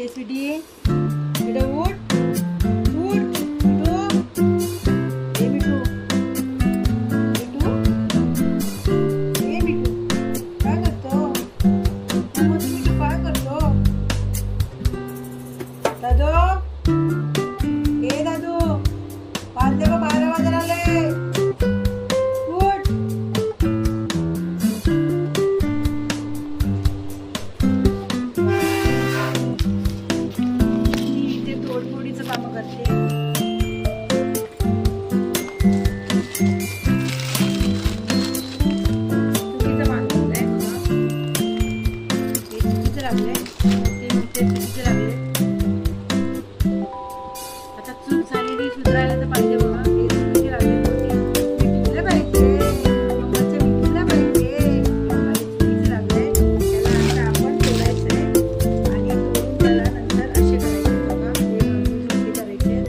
उठते स्वीटी बेटा लागले. ते ते चुकीचं लागले. आता चूक झालेली सुधारायला तर पाहिजे बघा. हे चुकीचे लागले पाहिजे. मम्माचं पाहिजे. त्याला आता आपण आणि तोडून त्याला नंतर असे करायचे बघा. हे करायचे.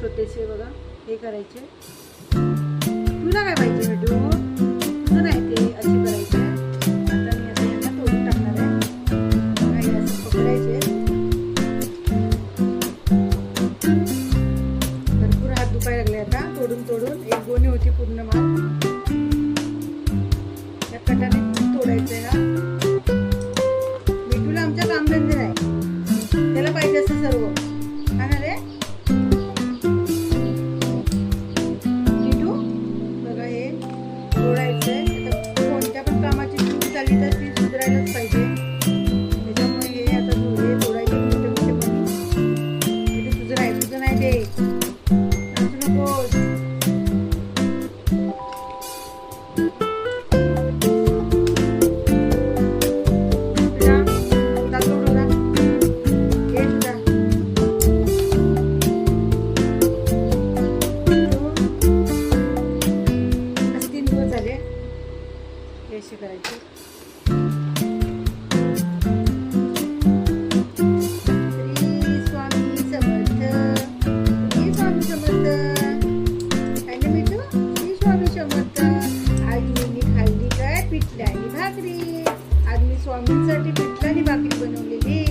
छोटेसे बघा. हे करायचे. तुला काय पाहिजे बेटू तोडून तोडून एक गोणी होती पूर्ण माल या कटाने आहे ना मिठूला आमच्या कामधंदे नाही. त्याला पाहिजे असं सर्व. हा ना रे? मिठू बघा हे तोडायचं आहे कोणत्या पण कामाची चूक झाली तर ती सुधारायलाच पाहिजे. त्याच्यामुळे हे आता थोडे तोडायचे मोठे मोठे पण. मिठू तुझं नाही तुझं नाही ते. भाकरी? आज मी स्वामींसाठी पिठलं आणि भाकरी बनवलेली.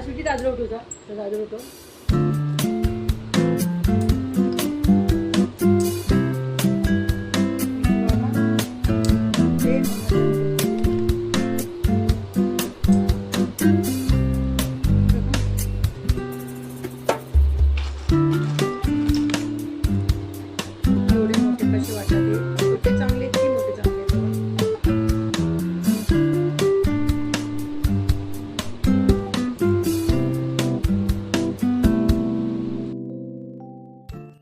वाजले त्याच्यात एक वाजला सुट्टी दादर तर दादर उठव